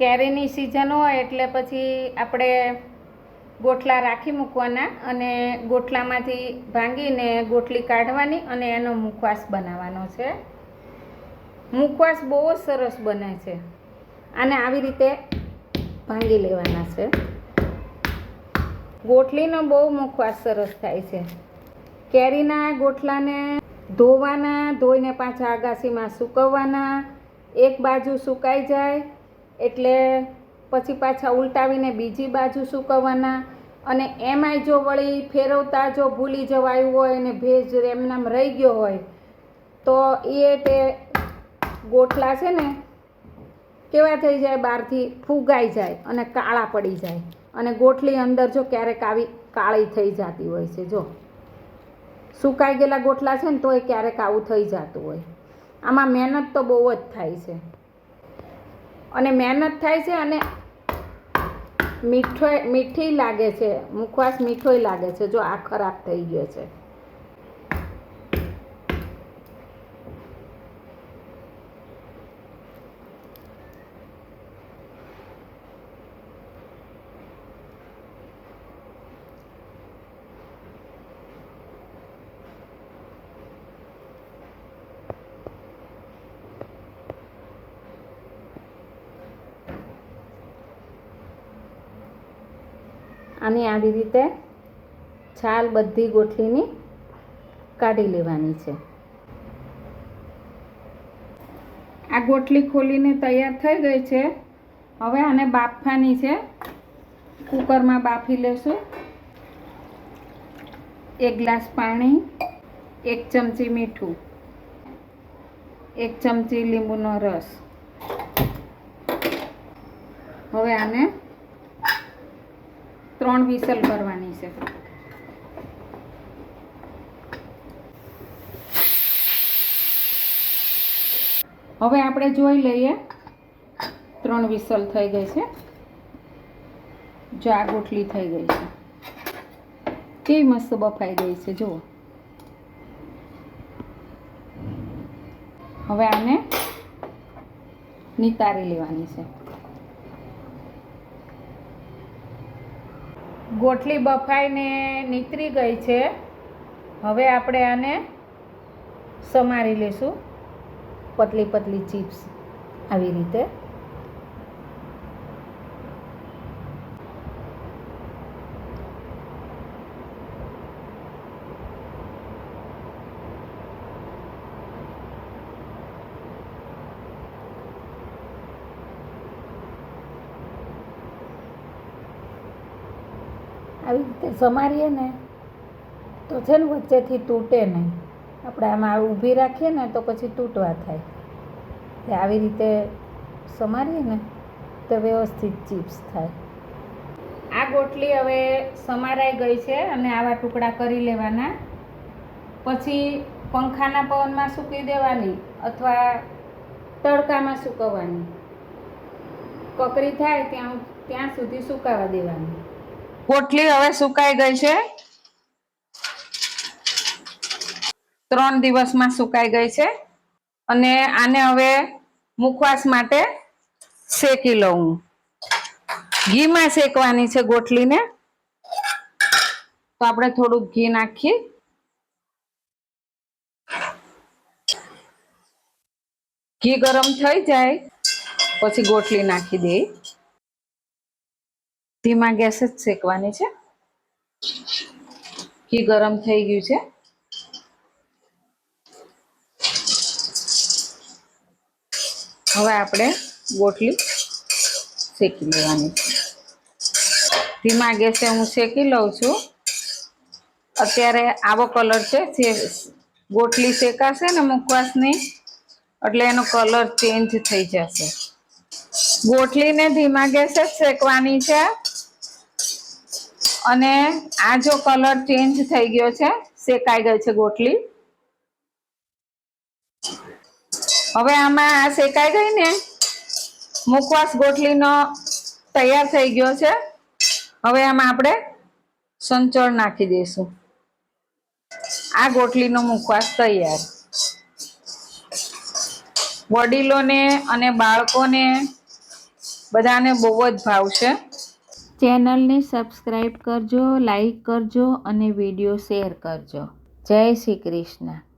કેરીની સિઝન હોય એટલે પછી આપણે ગોટલા રાખી મૂકવાના અને ગોટલામાંથી ભાંગીને ગોટલી કાઢવાની અને એનો મુખવાસ બનાવવાનો છે. મુખવાસ બહુ જ સરસ બને છે. આને આવી રીતે ભાંગી લેવાના છે. ગોટલીનો બહુ મુખવાસ સરસ થાય છે. કેરીના ગોટલાને ધોવાના, ધોઈને પાછા આગાશીમાં સૂકવવાના, એક બાજુ સુકાઈ જાય એટલે પછી પાછા ઉલટાવીને બીજી બાજુ સૂકવવાના. અને એમાંય જો વળી ફેરવતા જો ભૂલી જવાયું હોય અને ભેજ એમનામ રહી ગયો હોય, તો એ તે ગોઠલા છે ને, કેવા થઈ જાય બહારથી? ફૂગાઈ જાય અને કાળા પડી જાય. અને ગોઠલી અંદર જો ક્યારેક આવી કાળી થઈ જતી હોય છે, જો. સુકાઈ ગયેલા ગોઠલા છે ને, તો એ ક્યારેક આવું થઈ જતું હોય. આમાં મહેનત તો બહુ જ થાય છે. અને મહેનત થાય છે અને મીઠો મીઠી લાગે છે. મુખવાસ મીઠોય લાગે છે, જો આ ખરાબ થઈ ગયો છે. આની આવી રીતે છાલ બધી ગોઠલીની કાઢી લેવાની છે. આ ગોટલી ખોલીને તૈયાર થઈ ગઈ છે. હવે આને બાફવાની છે. કુકરમાં બાફી લેશું. એક ગ્લાસ પાણી, એક ચમચી મીઠું, એક ચમચી લીંબુનો રસ. હવે આને ત્રણ વિસલ કરવાની છે. હવે આપણે જોઈ લઈએ. ત્રણ વિસલ થઈ ગઈ છે. જો આ ગોટલી થઈ ગઈ છે. કેવી મસ્ત બફાઈ ગઈ છે, જુઓ. હવે આને નિતારી લેવાની છે. ગોટલી બફાઈને નીતરી ગઈ છે. હવે આપણે આને સમારી લઈશું પતલી પતલી ચિપ્સ આવી રીતે. આવી રીતે સમારીએ ને, તો છે ને વચ્ચેથી તૂટે નહીં. આપણે આમાં ઊભી રાખીએ ને, તો પછી તૂટવા થાય. એટલે આવી રીતે સમારીએ ને, તો વ્યવસ્થિત ચિપ્સ થાય. આ ગોટલી હવે સમારાઈ ગઈ છે અને આવા ટુકડા કરી લેવાના. પછી પંખાના પવનમાં સૂકવી દેવાની અથવા તડકામાં સૂકવવાની. કકરી થાય ત્યાં ત્યાં સુધી સુકાવા દેવાની. ગોટલી હવે સુકાઈ ગઈ છે. ત્રણ દિવસમાં સુકાઈ ગઈ છે. અને આને હવે મુખવાસ માટે શેકી લઉં. ઘીમાં શેકવાની છે ગોટલીને. તો આપણે થોડુંક ઘી નાખીએ ઘી ગરમ થઈ જાય. પછી ગોટલી નાખી દઈએ ધીમા ગેસે જ શેકવાની છે. ઘી ગરમ થઈ ગયું છે. હવે આપણે ગોટલી શેકી લેવાની ધીમા ગેસે હું શેકી લઉં છું. અત્યારે આવો કલર છે ગોટલી શેકાશે ને મુખવાસની, એટલે એનો કલર ચેન્જ થઈ જશે. ગોટલીને ધીમા ગેસે શેકવાની છે. અને આ જો કલર ચેન્જ થઈ ગયો છે, શેકાઈ ગઈ છે ગોટલી. હવે આમાં આ શેકાઈ ગઈ ને, મુખવાસ ગોટલીનો તૈયાર થઈ ગયો છે. હવે આમાં આપણે સંચળ નાખી દઈશું. આ ગોટલીનો મુખવાસ તૈયાર. વડીલોને અને બાળકોને બધાને બહુ જ ભાવશે ચેનલને સબસ્ક્રાઈબ કરજો લાઈક કરજો અને વીડિયો શેર કરજો. જય શ્રી કૃષ્ણ.